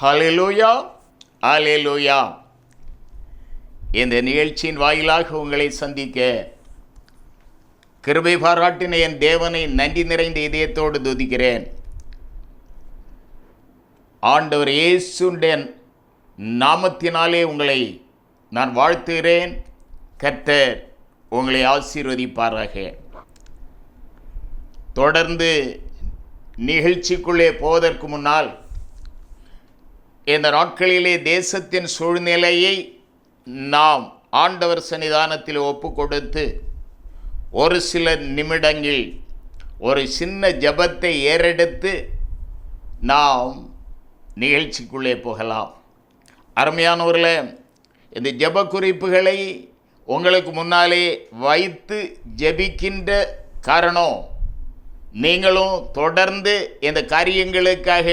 ஹalleluya ஹalleluya இந்த நிகழ்ச்சியின் வாயிலாக உங்களை சந்திக்க கிருபை பாராட்டின என் தேவனை நன்றி நிறைந்த இதயத்தோடு துதிக்கிறேன். ஆண்டவர் இயேசுடைய நாமத்தினாலே உங்களை நான் வாழ்த்துகிறேன். கர்த்தர் உங்களை ஆசீர்வதிப்பாராக. தொடர்ந்து நிகழ்ச்சிக்குள்ளே போவதற்கு முன்னால் இந்த நாட்களிலே தேசத்தின் சூழ்நிலையை நாம் ஆண்டவர் சன்னிதானத்தில் ஒப்பு கொடுத்து ஒரு சில நிமிடங்கள் ஒரு சின்ன ஜபத்தை ஏறெடுத்து நாம் நிகழ்ச்சிக்குள்ளே போகலாம். அருமையானவர்களே இந்த ஜப குறிப்புகளை உங்களுக்கு முன்னாலே வைத்து ஜெபிக்கின்ற காரணம் நீங்களும் தொடர்ந்து இந்த காரியங்களுக்காக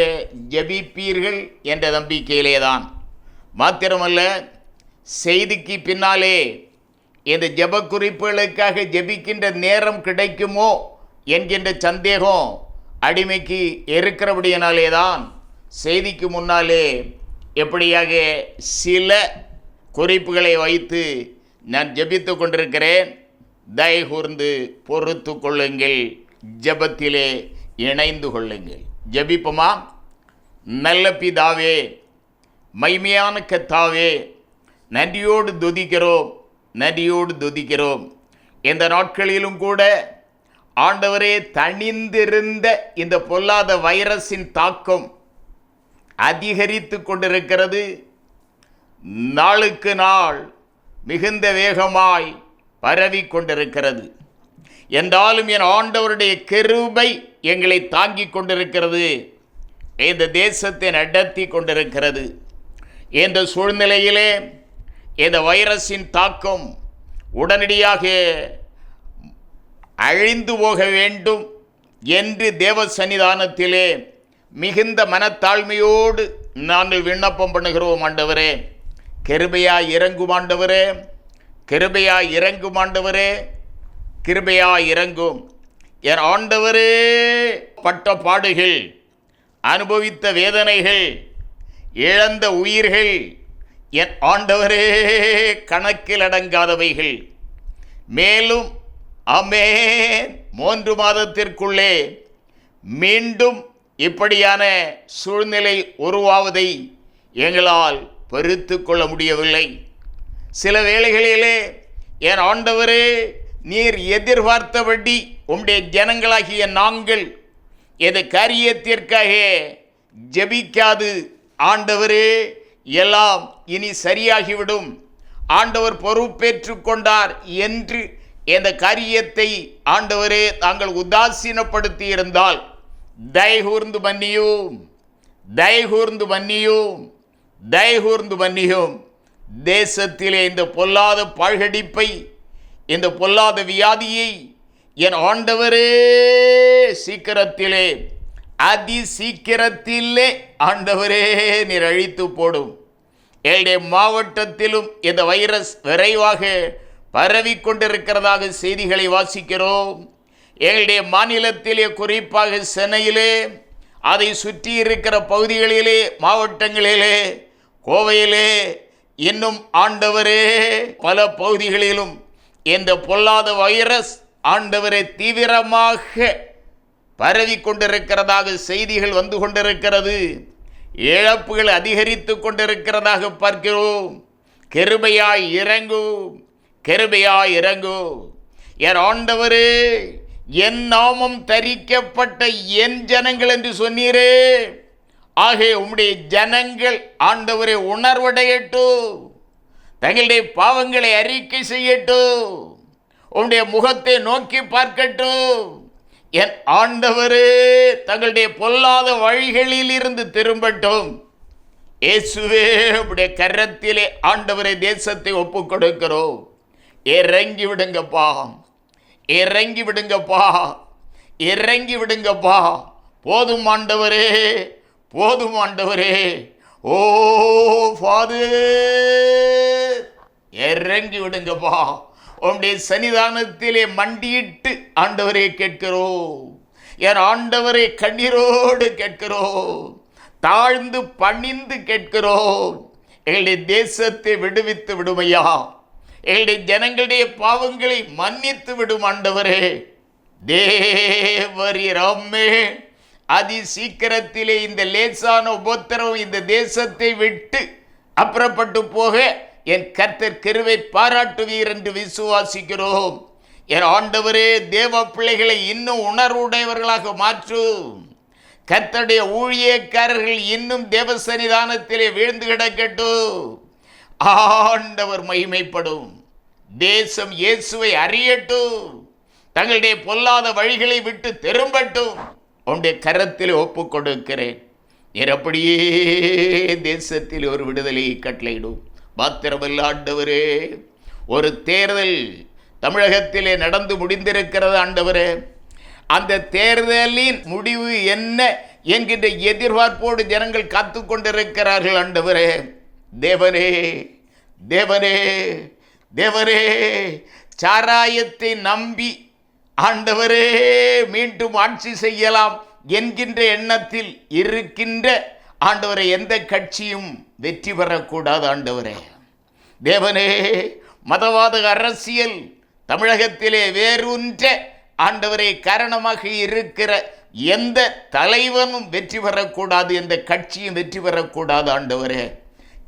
ஜெபிப்பீர்கள் என்ற நம்பிக்கையிலே தான் மாத்திரமல்ல செய்திக்கு பின்னாலே இந்த ஜெப குறிப்புகளுக்காக ஜெபிக்கின்ற நேரம் கிடைக்குமோ என்கின்ற சந்தேகம் அடிமைக்கு இருக்கிறபடியினாலே தான் செய்திக்கு முன்னாலே எப்படியாக சில குறிப்புகளை வைத்து நான் ஜபித்து கொண்டிருக்கிறேன். தயகூர்ந்து பொறுத்து கொள்ளுங்கள். ஜெபத்திலே இணைந்து கொள்ளுங்கள். ஜபிப்போமா? நல்ல பிதாவே மைமையான கத்தாவே நன்றியோடு துதிக்கிறோம் நன்றியோடு துதிக்கிறோம். இந்த நாட்களிலும் கூட ஆண்டவரே தணிந்திருந்த இந்த பொல்லாத வைரஸின் தாக்கம் அதிகரித்து கொண்டிருக்கிறது. நாளுக்கு நாள் மிகுந்த வேகமாய் பரவி கொண்டிருக்கிறது. என்றாலும் என் ஆண்டவருடைய கெருபை எங்களை தாங்கிக் கொண்டிருக்கிறது. இந்த தேசத்தை நடத்தி கொண்டிருக்கிறது. இந்த சூழ்நிலையிலே இந்த வைரஸின் தாக்கம் உடனடியாக அழிந்து போக வேண்டும் என்று தேவ சன்னிதானத்திலே மிகுந்த மனத்தாழ்மையோடு நாங்கள் விண்ணப்பம் பண்ணுகிறோம் ஆண்டவரே. கிருபையா இறங்கும் ஆண்டவரே. கிருபையா இறங்கும் ஆண்டவரே. கிருபையா இறங்கும். என் ஆண்டவரே பட்ட பாடுகள் அனுபவித்த வேதனைகள் இழந்த உயிர்கள் என் ஆண்டவரே கணக்கில் அடங்காதவைகள். மேலும் அமே மூன்று மாதத்திற்குள்ளே மீண்டும் இப்படியான சூழ்நிலை உருவாவதை எங்களால் பொறுத்து கொள்ள முடியவில்லை. சில வேளைகளிலே என் ஆண்டவரே நீர் எதிர்பார்த்தபடி உம்முடைய ஜனங்களாகிய நாங்கள் எது காரியத்திற்காக ஜெபிக்காது? ஆண்டவரே எல்லாம் இனி சரியாகிவிடும். ஆண்டவர் பொறுப்பேற்று கொண்டார் என்று இந்த காரியத்தை ஆண்டவரே தாங்கள் உதாசீனப்படுத்தி இருந்தால் தயகூர்ந்து மன்னியும் தயகூர்ந்து மன்னியும் தயகூர்ந்து மன்னியும். தேசத்திலே இந்த பொல்லாத பாழ்கடிப்பை இந்த பொல்லாத வியாதியை என் ஆண்டவரே சீக்கிரத்திலே அதி சீக்கிரத்திலே ஆண்டவரே நீர் அழித்து போடும். எங்களுடைய மாவட்டத்திலும் இந்த வைரஸ் விரைவாக பரவி கொண்டிருக்கிறதாக செய்திகளை வாசிக்கிறோம். எங்களுடைய மாநிலத்திலே குறிப்பாக சென்னையிலே அதை சுற்றி இருக்கிற பகுதிகளிலே மாவட்டங்களிலே கோவையிலே இன்னும் ஆண்டவரே பல பகுதிகளிலும் இந்த பொல்லாத வைரஸ் ஆண்டவரை தீவிரமாக பரவி கொண்டிருக்கிறதாக செய்திகள் வந்து கொண்டிருக்கிறது. இழப்புகள் அதிகரித்து கொண்டிருக்கிறதாக பார்க்கிறோம். கெருமையாய் இறங்கும் கெருமையாய் இறங்கும் என் ஆண்டவரே என் நாமம் தரிக்கப்பட்ட என் ஜனங்கள் என்று சொன்னீரே. ஆகவே உம்முடைய ஜனங்கள் ஆண்டவரை உணர்வடையட்டும். தங்களுடைய பாவங்களை அறிக்கை செய்யட்டும். உன்னுடைய முகத்தை நோக்கி பார்க்கட்டும். என் ஆண்டவரே தங்களுடைய பொல்லாத வழிகளில் இருந்து திரும்பட்டும். இயேசுவே உடைய கரத்திலே ஆண்டவரை தேசத்தை ஒப்பு கொடுக்கிறோம் இறங்கி விடுங்கப்பா. இறங்கி விடுங்கப்பா. இறங்கி விடுங்கப்பா. போதும் ஆண்டவரே போதும் ஆண்டவரே. Oh father. இறங்கி விடுங்கப்பா உம்முடைய சன்னிதானத்திலே மண்டியிட்டு ஆண்டவரே கேட்கிறோம். என் ஆண்டவரை கண்ணீரோடு கேட்கிறோம். தாழ்ந்து பணிந்து கேட்கிறோம். எங்களுடைய தேசத்தை விடுவித்து விடுமையா. எங்களுடைய ஜனங்களுடைய பாவங்களை மன்னித்து விடும் ஆண்டவரே. தேவரி ரம்மே. அதி சீக்கிரத்திலே இந்த லேசான உபத்திரம் இந்த தேசத்தை விட்டு அப்புறப்பட்டு போக என் கர்த்தர் கருவை பாராட்டுவீர் என்று விசுவாசிக்கிறோம். என் ஆண்டவரே தேவ பிள்ளைகளை இன்னும் உணர்வுடையவர்களாக மாற்றும் கர்த்தருடைய ஊழியக்காரர்கள் இன்னும் தேவ சன்னிதானத்திலே வீழ்ந்து கிடக்கட்டும் ஆண்டவர் மகிமைப்படும். தேசம் இயேசுவை அறியட்டும் தங்களுடைய பொல்லாத வழிகளை விட்டு திரும்பட்டும். உன்னுடைய கரத்தில் ஒப்பு கொடுக்கிறேன் அப்படியே தேசத்தில் ஒரு விடுதலையை கட்டளையிடும். பாத்திரமல்ல ஆண்டவரே. ஒரு தேர்தல் தமிழகத்திலே நடந்து முடிந்திருக்கிறது ஆண்டவரே. அந்த தேர்தலின் முடிவு என்ன என்கின்ற எதிர்பார்ப்போடு ஜனங்கள் காத்து கொண்டிருக்கிறார்கள் ஆண்டவரே. தேவனே தேவனே தேவரே சாராயத்தை நம்பி ஆண்டவரே மீண்டும் ஆட்சி செய்யலாம் என்கின்ற எண்ணத்தில் இருக்கின்ற ஆண்டவரை எந்த கட்சியும் வெற்றி பெறக்கூடாது ஆண்டவரே. தேவனே மதவாத அரசியல் தமிழகத்திலே வேறுன்ற ஆண்டவரை காரணமாக இருக்கிற எந்த தலைவனும் வெற்றி பெறக்கூடாது எந்த கட்சியும் வெற்றி பெறக்கூடாது ஆண்டவரே.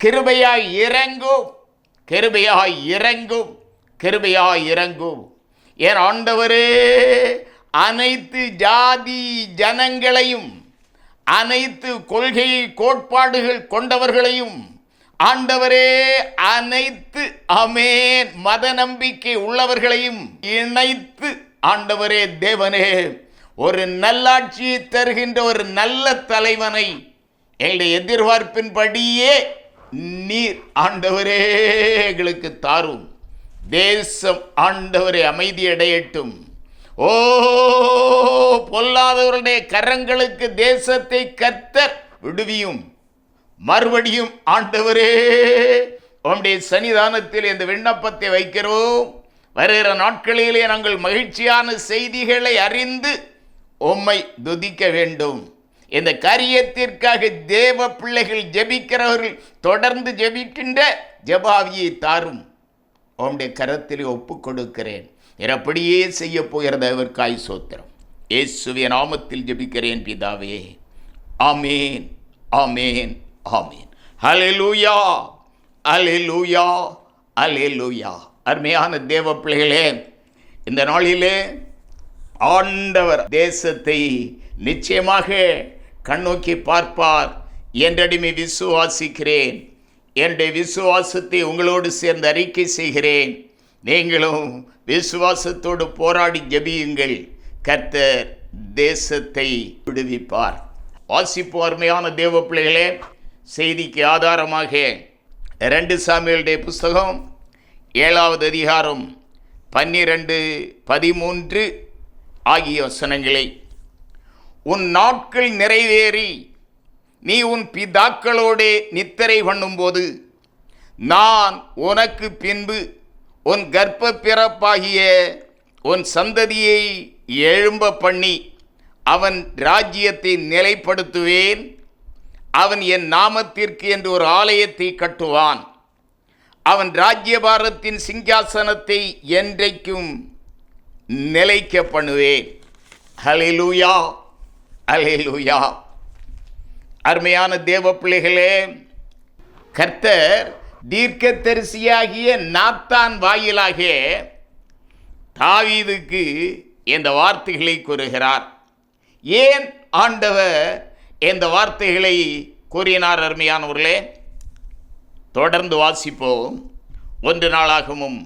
கிருபையாய் இறங்கும் கிருபையாய் இறங்கும் கிருபையாய் இறங்கும் ஏன் ஆண்டவரே அனைத்து ஜாதி ஜனங்களையும் அனைத்து கொள்கை கோட்பாடுகள் கொண்டவர்களையும் ஆண்டவரே அனைத்து அமேன் மத நம்பிக்கை உள்ளவர்களையும் இணைத்து ஆண்டவரே தேவனே ஒரு நல்லாட்சியை தருகின்ற ஒரு நல்ல தலைவனை எங்களுடைய எதிர்பார்ப்பின்படியே நீர் ஆண்டவரே எங்களுக்கு தாரும். தேசம் ஆண்டவரை அமைதி அடையட்டும். ஓ பொல்லாதவருடைய கரங்களுக்கு தேசத்தை கர்த்தர் விடுவியும். மறுபடியும் ஆண்டவரே உம்முடைய சன்னிதானத்தில் இந்த விண்ணப்பத்தை வைக்கிறோம். வருகிற நாட்களிலே நாங்கள் மகிழ்ச்சியான செய்திகளை அறிந்து உம்மை துதிக்க வேண்டும். இந்த காரியத்திற்காக தேவ பிள்ளைகள் ஜெபிக்கிறவர்கள் தொடர்ந்து ஜெபிக்கின்ற ஜெபாவியை தாரும். உம்முடைய கரத்தில் ஒப்பு கொடுக்கிறேன் அப்படியே செய்ய போகிறது அவர்காய் சோத்திரம். இயேசுவிய நாமத்தில் ஜெபிக்கிறேன் பிதாவே. ஆமேன் ஆமேன் ஆமேன். லூயா ஹalleluya லூயா அருமையான தேவ பிள்ளைகளே இந்த நாளிலே ஆண்டவர் தேசத்தை நிச்சயமாக கண்ணோக்கி பார்ப்பார் என்றடிமை விசுவாசிக்கிறேன். என்னுடைய விசுவாசத்தை உங்களோடு சேர்ந்து அறிக்கை செய்கிறேன். நீங்களும் விசுவாசத்தோடு போராடி ஜபியுங்கள். கர்த்தர் தேசத்தை விடுவிப்பார். வாசிப்பு அருமையான தேவ பிள்ளைகளே செய்திக்கு ஆதாரமாக ரெண்டு சாமியலுடைய புஸ்தகம் ஏழாவது அதிகாரம் பன்னிரண்டு பதிமூன்று ஆகிய வசனங்களை உன் நாட்கள் நிறைவேறி நீ உன் பிதாக்களோடே நித்திரை பண்ணும்போது நான் உனக்கு பின்பு உன் கர்ப்ப பிறப்பாகிய உன் சந்ததியை எழும்ப பண்ணி அவன் ராஜ்யத்தை நிலைப்படுத்துவேன். அவன் என் நாமத்திற்கு என்று ஒரு ஆலயத்தை கட்டுவான். அவன் ராஜ்யபாரத்தின் சிங்காசனத்தை என்றைக்கும் நிலைக்க பண்ணுவேன். ஹலிலூயா ஹலிலூயா அருமையான தேவ பிள்ளைகளே கர்த்தர் தீர்க்கதரிசியாகிய நாத்தான் வாயிலாக தாவீதுக்கு இந்த வார்த்தைகளை கூறுகிறார். ஏன் ஆண்டவர் இந்த வார்த்தைகளை கூறினார் அருமையானவர்களே? தொடர்ந்து வாசிப்போம். ஒன்று நாளாகவும்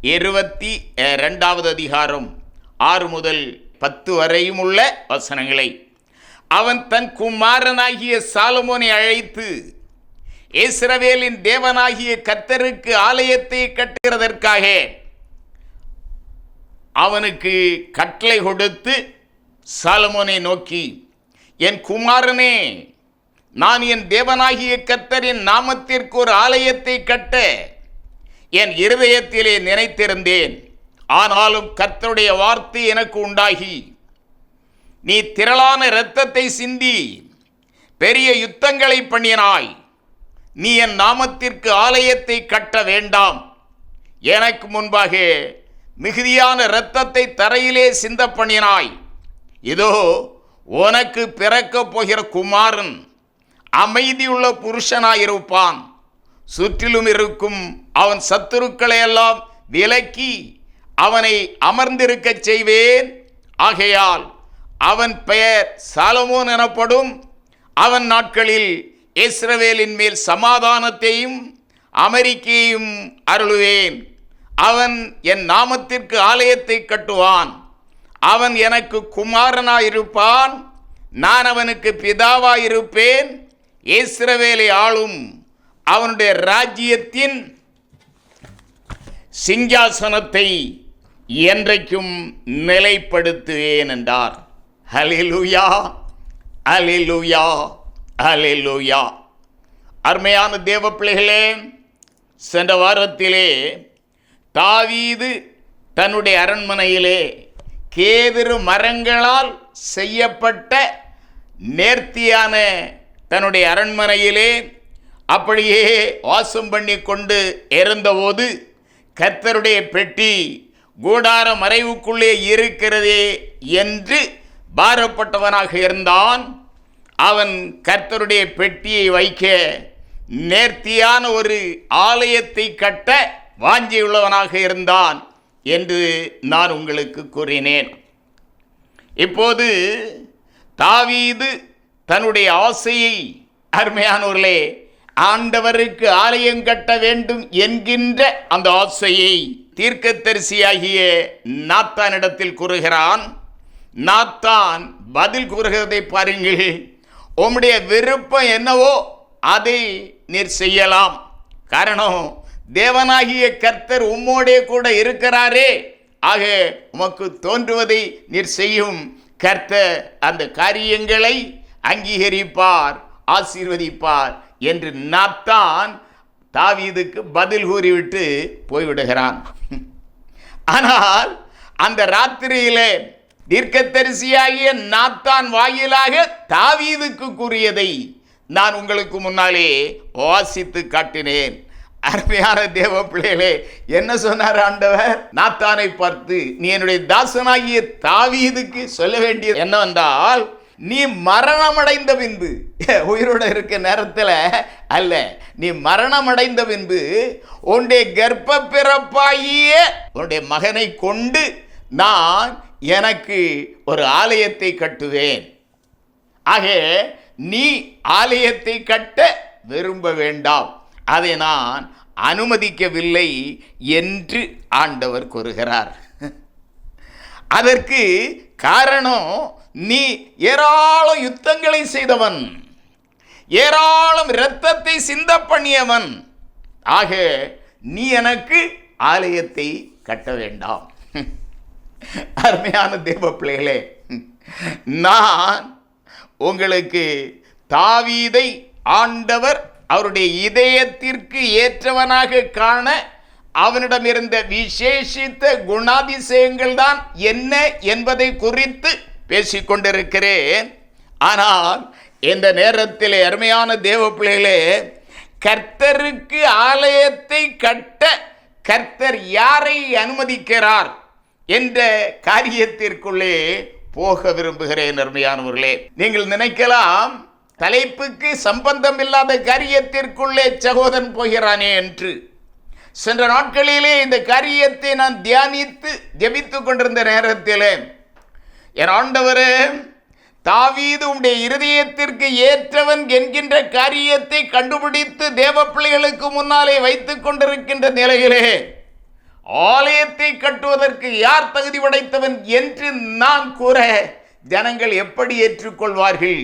இருபத்தி ரெண்டாவது அதிகாரம் ஆறு முதல் பத்து வரையும் உள்ள வசனங்களை. அவன் தன் குமாரனாகிய சாலமோனை அழைத்து இஸ்ரவேலின் தேவனாகிய கர்த்தருக்கு ஆலயத்தை கட்டுகிறதற்காக அவனுக்கு கட்டளை கொடுத்து சாலமோனை நோக்கி என் குமாரனே நான் என் தேவனாகிய கர்த்தரின் நாமத்திற்கு ஒரு ஆலயத்தை கட்ட என் இருதயத்திலே நினைத்திருந்தேன். ஆனாலும் கர்த்தருடைய வார்த்தை எனக்கு உண்டாகி. நீ திரளான இரத்தத்தை சிந்தி பெரிய யுத்தங்களை பண்ணினாய். நீ என் நாமத்திற்கு ஆலயத்தை கட்ட வேண்டாம். எனக்கு முன்பாக மிகுதியான இரத்தத்தை தரையிலே சிந்த பண்ணினாய் இதோ உனக்கு பிறக்கப் போகிற குமாரன் அமைதியுள்ள புருஷனாயிருப்பான். சுற்றிலும் இருக்கும் அவன் சத்துருக்களை எல்லாம் விலக்கி அவனை அமர்ந்திருக்கச் செய்வேன். ஆகையால் அவன் பெயர் சாலமோன் எனப்படும். அவன் நாட்களில் இஸ்ரவேலின் மேல் சமாதானத்தையும் அமெரிக்கையும் அருளுவேன். அவன் என் நாமத்திற்கு ஆலயத்தை கட்டுவான். அவன் எனக்கு குமாரனாயிருப்பான். நான் அவனுக்கு பிதாவாயிருப்பேன். இஸ்ரவேலை ஆளும் அவனுடைய ராஜ்யத்தின் சிங்காசனத்தை என்றைக்கும் நிலைப்படுத்துவேன் என்றார். ஹலிலுயா ஹலிலுயா ஹலிலுயா அருமையான தேவ பிள்ளைகளே சென்ற வாரத்திலே தாவீது தன்னுடைய அரண்மனையிலே கேதிரு மரங்களால் செய்யப்பட்ட நேர்த்தியான தன்னுடைய அரண்மனையிலே அப்படியே வாசம் பண்ணி கொண்டு இறந்தபோது கர்த்தருடைய பெட்டி கூடார மறைவுக்குள்ளே இருக்கிறதே என்று பாரப்பட்டவனாக இருந்தான். அவன் கர்த்தருடைய பெட்டியை வைக்க நேர்த்தியான ஒரு ஆலயத்தை கட்ட வாஞ்சியுள்ளவனாக இருந்தான் என்று நான் உங்களுக்கு கூறினேன். இப்போது தாவீது தன்னுடைய ஆசையை அருமையானவர்களே ஆண்டவருக்கு ஆலயம் கட்ட வேண்டும் என்கின்ற அந்த ஆசையை தீர்க்கதரிசியாகிய நாத்தானிடத்தில் கூறுகிறான். நாத்தான் பதில் கூறுகிறதை பாருங்கள். உம்முடைய விருப்பம் என்னவோ அதை நீர் செய்யலாம். காரணம் தேவனாகிய கர்த்தர் உம்மோடே கூட இருக்கிறாரே. ஆக உமக்கு தோன்றுவதை நீர் செய்யும். கர்த்தர் அந்த காரியங்களை அங்கீகரிப்பார் ஆசீர்வதிப்பார் என்று நாத்தான் தாவீதுக்கு பதில் கூறிவிட்டு போய்விடுகிறான். ஆனால் அந்த ராத்திரியிலே தீர்க்கத்தரிசியாகிய நாத்தான் வாயிலாக தாவீதுக்கு கூறியதை நான் உங்களுக்கு முன்னாலே வாசித்து காட்டினேன். அருமையான தேவ பிள்ளைகளே என்ன சொன்னார் ஆண்டவர்? நாத்தானை பார்த்து நீ என்னுடைய தாசனாகிய தாவீதுக்கு சொல்ல வேண்டியது என்னவென்றால் நீ மரணமடைந்த பின்பு உயிரோடு இருக்க நேரத்தில் அல்ல நீ மரணமடைந்த பின்பு உன்னுடைய கர்ப்ப பிறப்பாகிய உன்னுடைய மகனை கொண்டு நான் எனக்கு ஒரு ஆலயத்தை கட்டுவேன். ஆக நீ ஆலயத்தை கட்ட விரும்ப வேண்டாம். அதை நான் அனுமதிக்கவில்லை என்று ஆண்டவர் கூறுகிறார். அதற்கு காரணம் நீ ஏராளம் யுத்தங்களை செய்தவன். ஏராளம் இரத்தத்தை சிந்த பண்ணியவன். ஆக நீ எனக்கு ஆலயத்தை கட்ட வேண்டாம். அருமையான தேவ பிள்ளைகளே நான் உங்களுக்கு தாவீதை ஆண்டவர் அவருடைய இதயத்திற்கு ஏற்றவனாக காண அவனிடம் இருந்த விசேஷித்த குணாதிசயங்கள் தான் என்ன என்பதை குறித்து பேசிக்கொண்டிருக்கிறேன். ஆனால் இந்த நேரத்தில் அருமையான தேவ பிள்ளைகளே கர்த்தருக்கு ஆலயத்தை கட்ட கர்த்தர் யாரை அனுமதிக்கிறார்? என்ற காரியத்திற்குள்ளே போக விரும்புகிறேன் அருமையானவர்களே. நீங்கள் நினைக்கலாம் தலைப்புக்கு சம்பந்தம் இல்லாத காரியத்திற்குள்ளே சகோதரன் போகிறானே என்று. சென்ற நாட்களிலே இந்த காரியத்தை நான் தியானித்து ஜெபித்து கொண்டிருந்த நேரத்திலே என் ஆண்டவரே தாவீது உடைய இருதயத்திற்கு ஏற்றவன் என்கின்ற காரியத்தை கண்டுபிடித்து தேவ பிள்ளைகளுக்கு முன்னாலே வைத்து கொண்டிருக்கின்ற நிலையிலே ஆலயத்தை கட்டுவதற்கு யார் தகுதி படைத்தவன் என்று நான் கூற ஜனங்கள் எப்படி ஏற்றுக்கொள்வார்கள்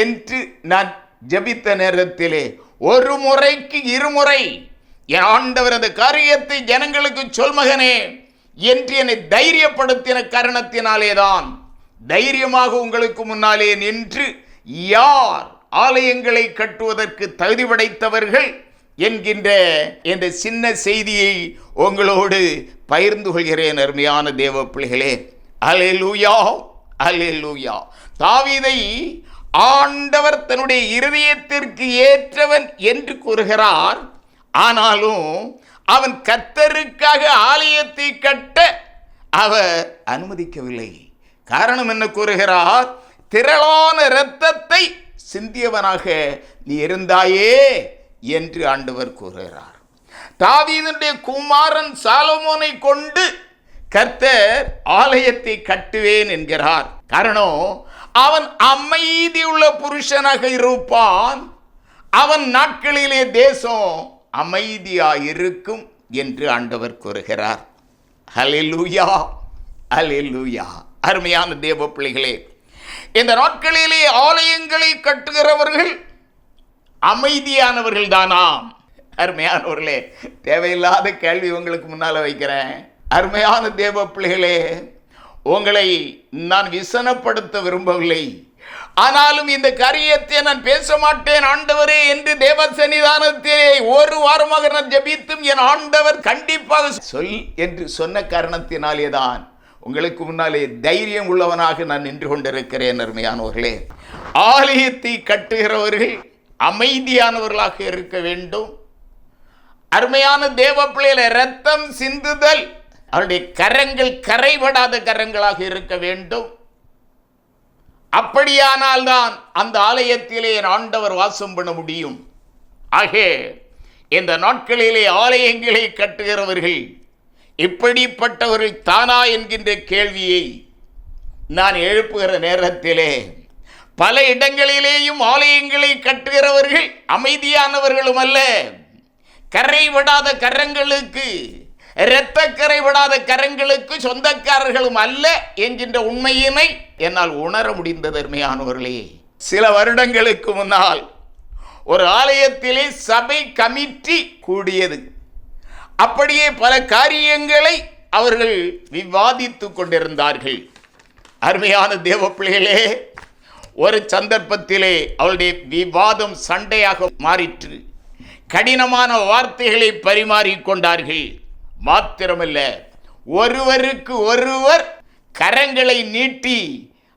என்று நான் ஜபித்த நேரத்திலே ஒரு முறைக்கு இருமுறை என் ஆண்டவரது காரியத்தை ஜனங்களுக்கு சொல் மகனே என்று என்னை தைரியப்படுத்தின காரணத்தினாலேதான் தைரியமாக உங்களுக்கு முன்னாலே நின்று யார் ஆலயங்களை கட்டுவதற்கு தகுதி படைத்தவர்கள் என்கின்ற இந்த சின்ன செய்தியை உங்களோடு பகிர்ந்து கொள்கிறேன் அருமையான தேவ பிள்ளைகளே. அலே லூயா அலே லூயா தாவிதை ஆண்டவர் தன்னுடைய இருதயத்திற்கு ஏற்றவன் என்று கூறுகிறார். ஆனாலும் அவன் கர்த்தருக்காக ஆலயத்தை கட்ட அவர் அனுமதிக்கவில்லை. காரணம் என்ன கூறுகிறார்? திரளான இரத்தத்தை சிந்தியவனாக நீ இருந்தாயே. என்று ஆண்டவர் கூறுகிறார். தாவீதனுடைய குமாரன் சாலமோனை கொண்டு கர்த்தர் ஆலயத்தை கட்டுவேன் என்கிறார். காரணம் அவன் அமைதியுள்ள புருஷனாக இருப்பான். அவன் நாட்களிலே தேசம் அமைதியாயிருக்கும் என்று ஆண்டவர் கூறுகிறார். ஹalleluya ஹalleluya. அருமையான தேவ பிள்ளைகளே இந்த நாட்களிலே ஆலயங்களை கட்டுகிறவர்கள் அமைதியானவர்கள் தானாம் அருமையானவர்களே தேவையில்லாத கேள்வி உங்களுக்கு முன்னால் வைக்கிறேன். அருமையான தேவ பிள்ளைகளே உங்களை நான் விசனப்படுத்த விரும்பவில்லை. ஆனாலும் இந்த காரியத்தை நான் பேச மாட்டேன் ஆண்டவரே என்று தேவ சன்னிதானத்தை ஒரு வாரமாக நான் ஜெபித்தும் என் ஆண்டவர் கண்டிப்பாக சொல் என்று சொன்ன காரணத்தினாலே தான் உங்களுக்கு முன்னாலே தைரியம் உள்ளவனாக நான் நின்று கொண்டிருக்கிறேன் அருமையானவர்களே. ஆலயத்தை கட்டுகிறவர்கள் அமைதியானவர்களாக இருக்க வேண்டும். அருமையான தேவ பிள்ளையில ரத்தம் சிந்துதல். அவருடைய கரங்கள் கரைபடாத கரங்களாக இருக்க வேண்டும். அப்படியானால் தான் அந்த ஆலயத்திலே என் ஆண்டவர் வாசம் பண்ண முடியும். ஆக இந்த நாட்களிலே ஆலயங்களை கட்டுகிறவர்கள் இப்படிப்பட்டவர்கள் தானா என்கின்ற கேள்வியை நான் எழுப்புகிற நேரத்திலே பல இடங்களிலேயும் ஆலயங்களை கட்டுகிறவர்கள் அமைதியானவர்களும் அல்ல கரைவிடாத கரங்களுக்கு இரத்த கரைவிடாத கரங்களுக்கு சொந்தக்காரர்களும் அல்ல என்கின்ற உண்மையினை என்னால் உணர முடிந்தது அருமையானவர்களே. சில வருடங்களுக்கு முன்னால் ஒரு ஆலயத்திலே சபை கமிட்டி கூடியது. அப்படியே பல காரியங்களை அவர்கள் விவாதித்து கொண்டிருந்தார்கள். அருமையான தேவ பிள்ளைகளே ஒரு சந்தர்ப்பத்திலே அவளுடைய விவாதம் சண்டையாக மாறிற்று. கடினமான வார்த்தைகளை பரிமாறிக்கொண்டார்கள் மாத்திரமல்ல ஒருவருக்கு ஒருவர் கரங்களை நீட்டி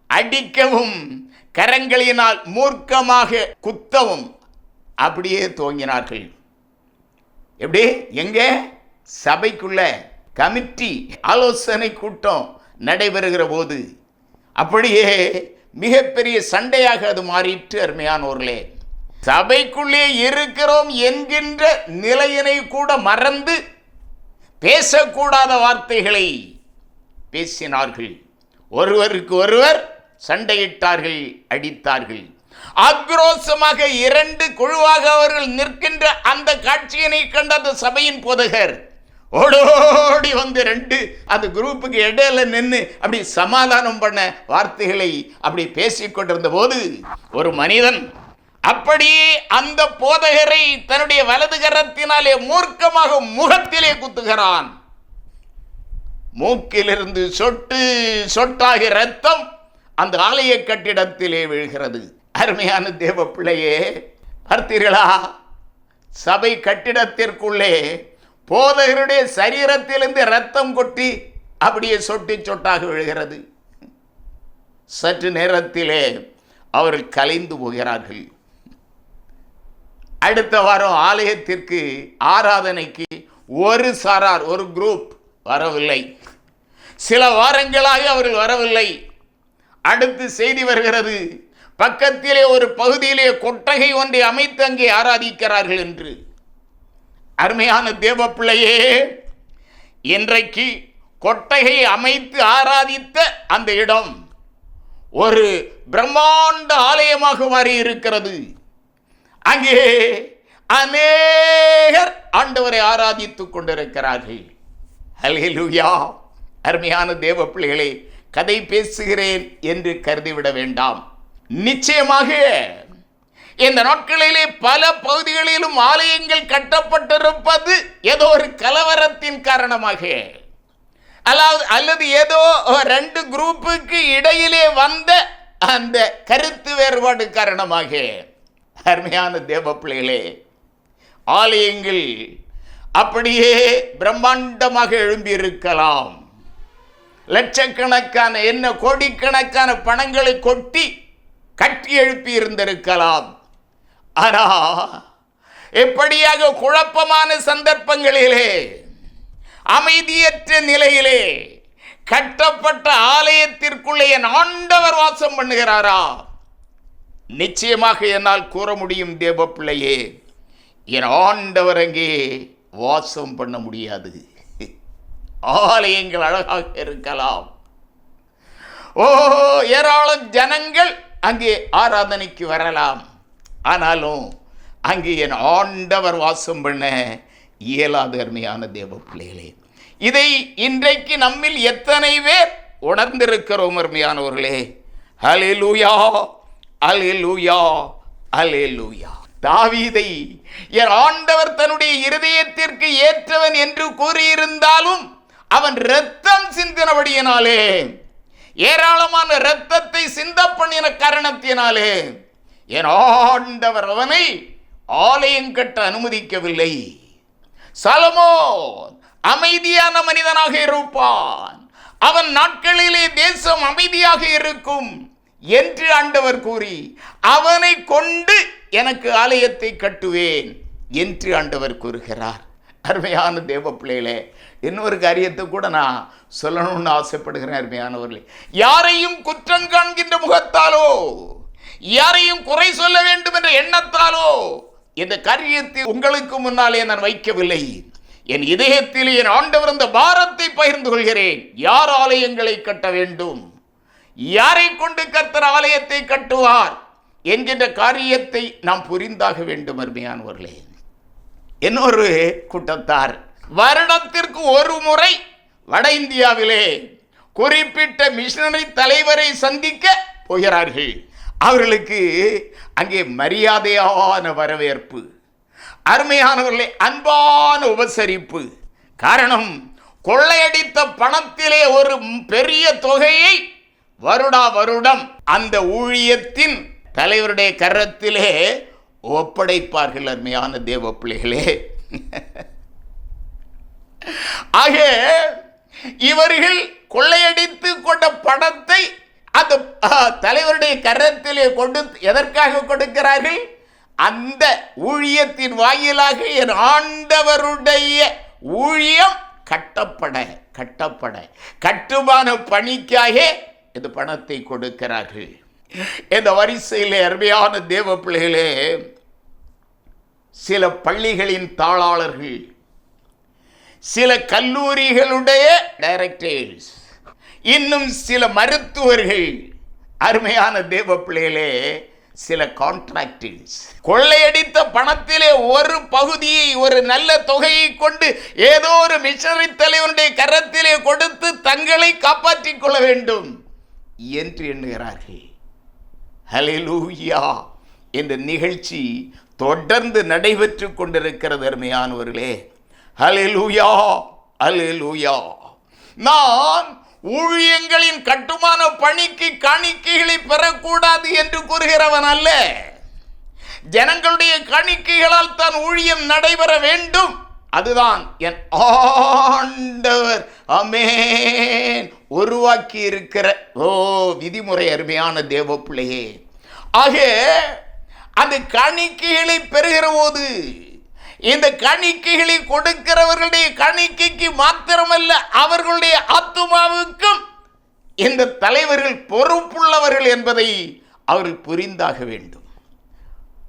அடிக்கவும் கரங்களினால் மூர்க்கமாக குத்தவும் அப்படியே துவங்கினார்கள். எப்படி? எங்க? சபைக்குள்ள கமிட்டி ஆலோசனை கூட்டம் நடைபெறுகிற போது. அப்படியே மிகப்பெரிய சண்டையாக அது மாறிற்று அருமையானோர்களே. சபைக்குள்ளே இருக்கிறோம் என்கின்ற நிலையினை கூட மறந்து பேசக்கூடாத வார்த்தைகளை பேசினார்கள். ஒருவருக்கு ஒருவர் சண்டையிட்டார்கள் அடித்தார்கள். ஆக்ரோசமாக இரண்டு குழுவாக அவர்கள் நிற்கின்ற அந்த காட்சியினை கண்ட அந்த சபையின் போதகர் ஓடோடி வந்து ரெண்டு. அந்த குரூப்புக்கு இடையில நின்று அப்படி சமாதானம் பண்ண வார்த்தைகளை அப்படி பேசிக்கொண்டிருந்த போது ஒரு மனிதன் அப்படியே அந்த போதகரை தன்னுடைய வலது கரத்தினாலே மூர்க்கமாக முகத்திலே குத்துகிறான். மூக்கிலிருந்து சொட்டு சொட்டாக ரத்தம் அந்த ஆலய கட்டிடத்திலே விழுகிறது. அருமையான தேவ பிள்ளையே பார்த்தீர்களா? சபை கட்டிடத்திற்குள்ளே போதகருடைய சரீரத்திலிருந்து ரத்தம் கொட்டி அப்படியே சொட்டி சொட்டாக விழுகிறது. சற்று நேரத்திலே அவர்கள் கலைந்து போகிறார்கள். அடுத்த வாரம் ஆலயத்திற்கு ஆராதனைக்கு ஒரு சாரார் ஒரு குரூப் வரவில்லை. சில வாரங்களாக அவர்கள் வரவில்லை. அடுத்து செய்தி வருகிறது பக்கத்திலே ஒரு பகுதியிலே கொட்டகை ஒன்றை அமைத்து அங்கே ஆராதிக்கிறார்கள் என்று. அருமையான தேவ பிள்ளையே இன்றைக்கு கொட்டகை அமைத்து ஆராதித்த அந்த இடம் ஒரு பிரம்மாண்ட ஆலயமாக மாறி இருக்கிறது. அங்கே அநேகர் ஆண்டவரை ஆராதித்துக் கொண்டிருக்கிறார்கள். ஹல்லேலூயா! அருமையான தேவ பிள்ளைகளை கதை பேசுகிறேன் என்று கருதிவிட வேண்டாம். நிச்சயமாக இந்த நாட்களிலே பல பகுதிகளிலும் ஆலயங்கள் கட்டப்பட்டிருப்பது ஏதோ ஒரு கலவரத்தின் காரணமாக. அதாவது அல்லது ஏதோ ரெண்டு குரூப்புக்கு இடையிலே வந்த அந்த கருத்து வேறுபாடு காரணமாக. அருமையான தேவ பிள்ளைகளே ஆலயங்கள் அப்படியே பிரம்மாண்டமாக எழும்பியிருக்கலாம். லட்சக்கணக்கான என்ன கோடிக்கணக்கான பணங்களை கொட்டி கட்டி எழுப்பி இருந்திருக்கலாம் ஆனா எப்படியாக குழப்பமான சந்தர்ப்பங்களிலே அமைதியற்ற நிலையிலே கட்டப்பட்ட ஆலயத்திற்குள்ளே என் ஆண்டவர் வாசம் பண்ணுகிறாரா? நிச்சயமாக என்னால் கூற முடியும் தேவ பிள்ளையே என் ஆண்டவர் அங்கே வாசம் பண்ண முடியாது. ஆலயங்கள் அழகாக இருக்கலாம். ஓ ஏராளம் ஜனங்கள் அங்கே ஆராதனைக்கு வரலாம். ஆனாலும் அங்கே என் ஆண்டவர் வாசம் பண்ண இயலாத அருமையான தேவ பிள்ளைகளே. இதை இன்றைக்கு நம்மில் எத்தனை பேர் உணர்ந்திருக்கிறோம் அருமையானவர்களே. லூயா அலே லூயா தாவீதை என் ஆண்டவர் தன்னுடைய இருதயத்திற்கு ஏற்றவன் என்று கூறியிருந்தாலும் அவன் இரத்தம் சிந்தினபடியினாலே ஏராளமான இரத்தத்தை சிந்த பண்ணின காரணத்தினாலே என் ஆண்டவர் அவனை ஆலயம் கட்ட அனுமதிக்கவில்லை. சலமோன் அமைதியான மனிதனாக இருப்பான். அவன் நாட்களிலே தேசம் அமைதியாக இருக்கும் என்று ஆண்டவர் கூறி அவனை கொண்டு எனக்கு ஆலயத்தை கட்டுவேன் என்று ஆண்டவர் கூறுகிறார். அருமையான தேவ பிள்ளைகளே இன்னொரு காரியத்தை கூட நான் சொல்லணும்னு ஆசைப்படுகிறேன் அருமையானவர்களே. யாரையும் குற்றம் காண்கின்ற முகத்தாலோ யாரையும் குறை சொல்ல வேண்டும் என்ற எண்ணத்தாலோ இந்த காரியத்தை உங்களுக்கு முன்னாலே நான் வைக்கவில்லை. என் இதயத்தில் என் ஆண்டவர் இந்த பாரத்தை பகிர்ந்து கொள்கிறேன். யார் ஆலயங்களை கட்ட வேண்டும்? யாரை கொண்டு கர்த்தர் ஆலயத்தை கட்டுவார்? என்கின்ற காரியத்தை நாம் புரிந்தாக வேண்டும் அருமையானவர்களே. இன்னொரு கூட்டத்தார். வருடத்திற்கு ஒரு முறை வட இந்தியாவிலே குறிப்பிட்ட மிஷனரி தலைவரை சந்திக்க போகிறார்கள். அவர்களுக்கு அங்கே மரியாதையான வரவேற்பு அருமையானவர்களே அன்பான உபசரிப்பு. காரணம் கொள்ளையடித்த பணத்திலே ஒரு பெரிய தொகையை வருடா வருடம் அந்த ஊழியத்தின் தலைவருடைய கரத்திலே ஒப்படைப்பார்கள் அருமையான தேவ பிள்ளைகளே. ஆக இவர்கள் கொள்ளையடித்து கொண்ட பணத்தை அந்த தலைவருடைய கரத்திலே கொண்டு எதற்காக கொடுக்கிறார்கள்? அந்த ஊழியத்தின் வாயிலாக என் ஆண்டவருடைய ஊழியம் கட்டப்பட கட்டப்பட. கட்டுமான பணிக்காக இந்த பணத்தை கொடுக்கிறார்கள். இந்த வரிசையிலே அருமையான தேவ பிள்ளைகளே சில பள்ளிகளின் தாளாளர்கள் சில கல்லூரிகளுடைய டைரக்டர்ஸ் இன்னும் சில மருத்துவர்கள் அருமையான தேவ பிள்ளைகளே சில கான்ட்ராக்டில்ஸ் கொள்ளையடித்த பணத்திலே ஒரு பகுதியை ஒரு நல்ல தொகையை கொண்டு ஏதோ ஒரு மிஷனரி தலைவனுடைய கரத்திலே கொடுத்து தங்களை காப்பாற்றிக் கொள்ள வேண்டும் என்று எண்ணுகிறார்கள். ஹalleluya இந்த நிகழ்ச்சி தொடர்ந்து நடைபெற்று கொண்டிருக்கிறது அருமையானவர்களே. ஹalleluya ஹalleluya நான் ஊழியங்களின் கட்டுமான பணிக்கு காணிக்கைகளை பெறக்கூடாது என்று கூறுகிறவன் அல்ல. ஜனங்களுடைய காணிக்கைகளால் தான் ஊழியம் நடைபெற வேண்டும். அதுதான் என் ஆண்டவர். அமேன் உருவாக்கி இருக்கிற ஓ விதிமுறை அருமையான தேவ பிள்ளையே ஆக அந்த காணிக்கைகளை பெறுகிற போது இந்த கணிக்கைகளை கொடுக்கிறவர்களுடைய கணிக்கைக்கு மாத்திரமல்ல அவர்களுடைய ஆத்துமாவுக்கும் இந்த தலைவர்கள் பொறுப்புள்ளவர்கள் என்பதை அவர்கள் புரிந்தாக வேண்டும்.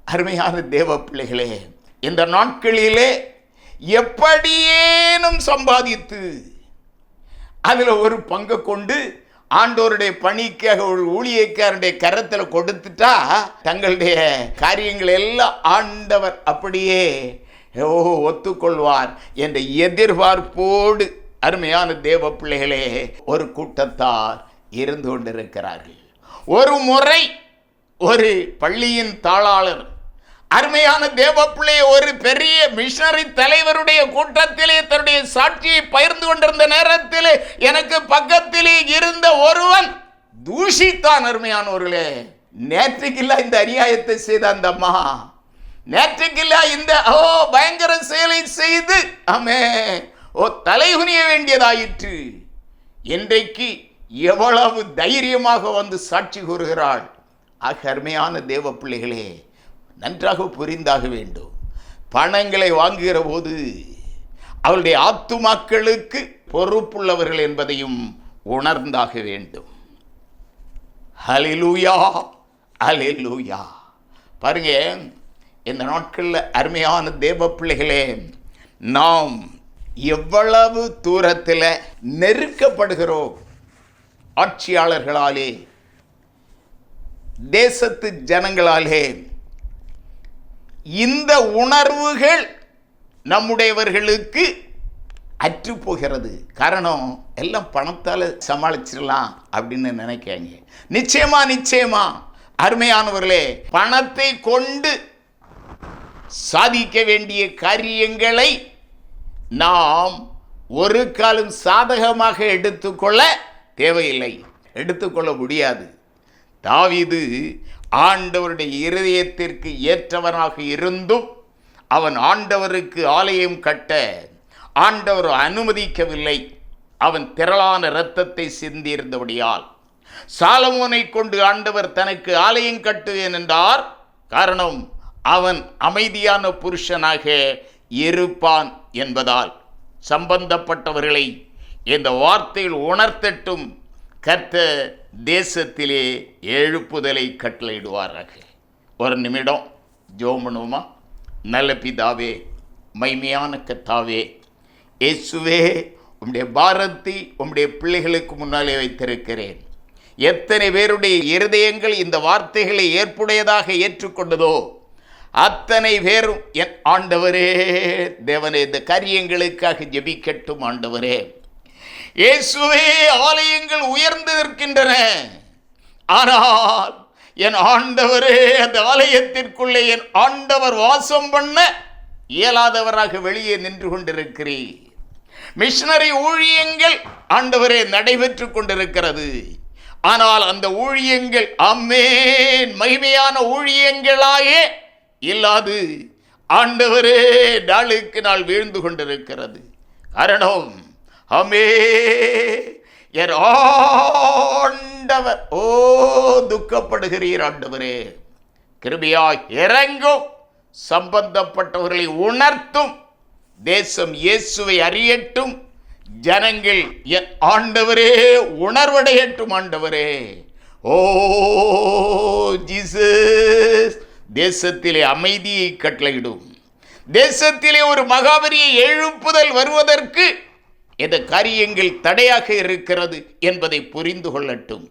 அருமையான தேவ பிள்ளைகளே இந்த நாட்களிலே எப்படியேனும் சம்பாதித்து அதில் ஒரு பங்கு கொண்டு ஆண்டோருடைய பணிக்காக ஒரு ஊழியக்காரனுடைய கரத்தில் கொடுத்துட்டா தங்களுடைய காரியங்கள் எல்லாம் ஆண்டவர் அப்படியே ஓ ஒத்துக்கொள்வார் என்ற எதிர்பார்ப்போடு அருமையான தேவ பிள்ளைகளே ஒரு கூட்டத்தார் இருந்து கொண்டிருக்கிறார்கள். ஒரு முறை ஒரு பள்ளியின் தாளாளர் அருமையான தேவப்பிள்ளை ஒரு பெரிய மிஷனரி தலைவருடைய கூட்டத்திலே தன்னுடைய சாட்சியை பகிர்ந்து கொண்டிருந்த நேரத்தில் எனக்கு பக்கத்திலே இருந்த ஒருவன் தூஷித்தான் அருமையானவர்களே. நேற்றுக்கில்ல இந்த அநியாயத்தை செய்த அந்த அம்மா. நேற்றுக்கில்லா இந்த ஓ பயங்கர செயலை செய்து ஆமே ஓ தலைகுனிய வேண்டியதாயிற்று. இன்றைக்கு எவ்வளவு தைரியமாக வந்து சாட்சி கூறுகிறாள். ஆக அருமையான தேவ பிள்ளைகளே நன்றாக புரிந்தாக வேண்டும். பணங்களை வாங்குகிற போது அவளுடைய ஆத்துமாக்களுக்கு பொறுப்புள்ளவர்கள் என்பதையும் உணர்ந்தாக வேண்டும். ஹலிலூயா ஹலிலூயா பாருங்க இந்த நாட்களில் அருமையான தேவ பிள்ளைகளே நாம் எவ்வளவு தூரத்தில் நெருக்கப்படுகிறோம். ஆட்சியாளர்களாலே தேசத்து ஜனங்களாலே இந்த உணர்வுகள் நம்முடையவர்களுக்கு அற்று போகிறது. காரணம் எல்லாம் பணத்தால் சமாளிச்சிடலாம் அப்படின்னு நினைக்காங்க நிச்சயமா நிச்சயமா அருமையானவர்களே பணத்தை கொண்டு சாதிக்க வேண்டிய காரியங்களை நாம் ஒரு காலம் சாதகமாக எடுத்துக்கொள்ள தேவையில்லை. எடுத்துக்கொள்ள முடியாது. தாவிது ஆண்டவருடைய இருதயத்திற்கு ஏற்றவனாக இருந்தும் அவன் ஆண்டவருக்கு ஆலயம் கட்ட ஆண்டவர் அனுமதிக்கவில்லை. அவன் திரளான இரத்தத்தை சிந்தியிருந்தபடியால் சாலமோனை கொண்டு ஆண்டவர் தனக்கு ஆலயம் கட்டுவேன் என்றார். காரணம் அவன் அமைதியான புருஷனாக இருப்பான் என்பதால் சம்பந்தப்பட்டவர்களை இந்த வார்த்தையில் உணர்த்தட்டும் கர்த்த தேசத்திலே எழுப்புதலை கட்டளையிடுவாராக. ஒரு நிமிடம் ஜோமனுமா? நல்ல பிதாவே மைமையான கத்தாவே இயேசுவே உம்முடைய பாரத்தை உம்முடைய பிள்ளைகளுக்கு முன்னாலே வைத்திருக்கிறேன். எத்தனை பேருடைய இருதயங்கள் இந்த வார்த்தைகளை ஏற்புடையதாக ஏற்றுக்கொண்டதோ அத்தனை பேரும் என் ஆண்டவரே தேவனே இந்த காரியங்களுக்காக ஜெபிக்கட்டும் ஆண்டவரே. இயேசுவே ஆலயங்கள் உயர்ந்து நிற்கின்றன. ஆனால் என் ஆண்டவரே அந்த ஆலயத்திற்குள்ளே என் ஆண்டவர் வாசம் பண்ண இயலாதவராக வெளியே நின்று கொண்டிருக்கிறீர். மிஷினரி ஊழியங்கள் ஆண்டவரே நடைபெற்று கொண்டிருக்கிறது. ஆனால் அந்த ஊழியங்கள் அம்மேன் மகிமையான ஊழியங்களாயே இல்லாது ஆண்டவரே நாளுக்கு நாள் வீழ்ந்து கொண்டிருக்கிறது. காரணம் அமே என் ஆண்டவர். ஓ துக்கப்படுகிறீர் ஆண்டவரே. கிருபியாய் இறங்கும் சம்பந்தப்பட்டவர்களை உணர்த்தும் தேசம் இயேசுவை அறியட்டும் ஜனங்கள் ஆண்டவரே உணர்வடையட்டும் ஆண்டவரே. Oh Jesus. தேசத்திலே அமைதியை கட்டளையிடும். தேசத்திலே ஒரு மகாபரிய எழுப்புதல் வருவதற்கு எந்த காரியங்கள் தடையாக இருக்கிறது என்பதை புரிந்து கொள்ளட்டும்.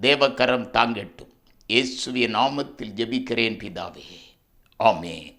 தேவக்கரம் தாங்கட்டும். இயேசுவிய நாமத்தில் ஜெபிக்கிறேன் பிதாவே. ஆமே